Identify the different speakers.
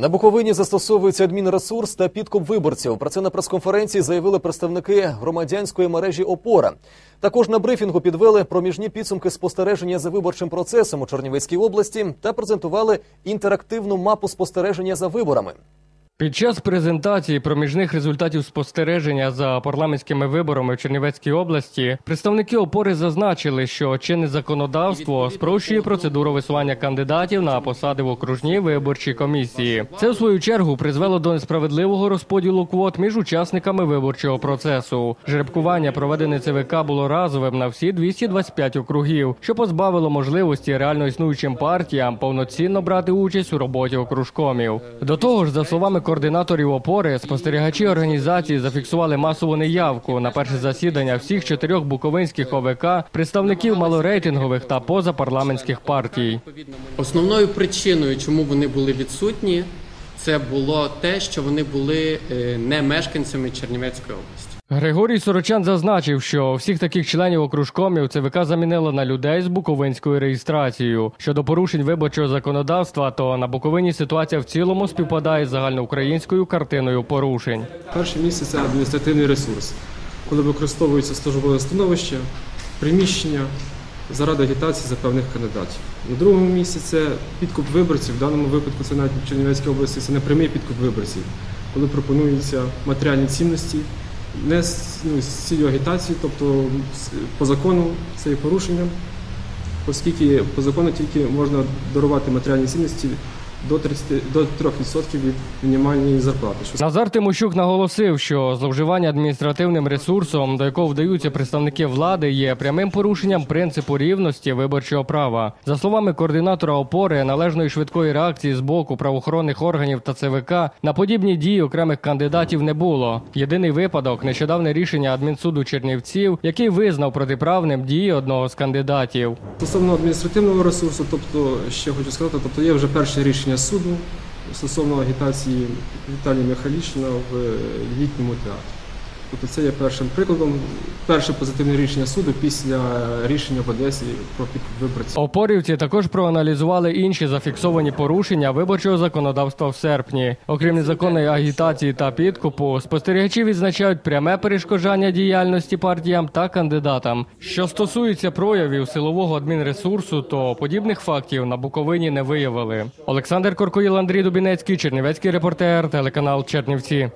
Speaker 1: На Буковині застосовується адмінресурс та підкуп виборців. Про це на прес-конференції заявили представники громадянської мережі ОПОРА. Також на брифінгу підвели проміжні підсумки спостереження за виборчим процесом у Чернівецькій області та презентували інтерактивну мапу спостереження за виборами.
Speaker 2: Під час презентації проміжних результатів спостереження за парламентськими виборами в Чернівецькій області представники опори зазначили, що чинне законодавство спрощує процедуру висування кандидатів на посади в окружній виборчій комісії. Це в свою чергу призвело до несправедливого розподілу квот між учасниками виборчого процесу. Жеребкування проведене ЦВК було разовим на всі 225 округів, що позбавило можливості реально існуючим партіям повноцінно брати участь у роботі окружкомів. До того ж, за словами координаторів опори, спостерігачі організації зафіксували масову неявку на перше засідання всіх чотирьох буковинських ОВК, представників малорейтингових та позапарламентських партій.
Speaker 3: Основною причиною, чому вони були відсутні, це було те, що вони були е, не мешканцями Чернівецької області.
Speaker 2: Григорій Сорочан зазначив, що всіх таких членів окружкомів ЦВК замінило на людей з буковинською реєстрацією. Щодо порушень виборчого законодавства, то на Буковині ситуація в цілому співпадає з загальноукраїнською картиною порушень.
Speaker 4: Перше місце це адміністративний ресурс, коли використовується службове становище, приміщення заради агітації за певних кандидатів. На другому місці це підкуп виборців. В даному випадку це навіть в Чернівецькій області це не прямий підкуп виборців, коли пропонуються матеріальні цінності не ну, з цілею агітації, тобто по закону це є порушенням, оскільки по закону тільки можна дарувати матеріальні цінності до 30, до 3% від мінімальної зарплати.
Speaker 2: Назар Тимощук наголосив, що зловживання адміністративним ресурсом, до якого вдаються представники влади, є прямим порушенням принципу рівності виборчого права. За словами координатора опори, належної швидкої реакції з боку правоохоронних органів та ЦВК на подібні дії окремих кандидатів не було. Єдиний випадок нещодавне рішення адмінсуду Чернівців, який визнав протиправним дії одного з кандидатів.
Speaker 4: Стосовно адміністративного ресурсу, тобто ще хочу сказати, тобто є вже перше рішення суду стосовно агітації Віталія Михайлішина в е, літньому театрі. Тобто це є першим прикладом, перше позитивне рішення суду після рішення в Одесі про підкуп виборців.
Speaker 2: Опорівці також проаналізували інші зафіксовані порушення виборчого законодавства в серпні. Окрім незаконної агітації та підкупу, спостерігачі відзначають пряме перешкоджання діяльності партіям та кандидатам. Що стосується проявів силового адмінресурсу, то подібних фактів на Буковині не виявили. Олександр Коркоїл, Андрій Дубінецький, Чернівецький репортер, телеканал Чернівці.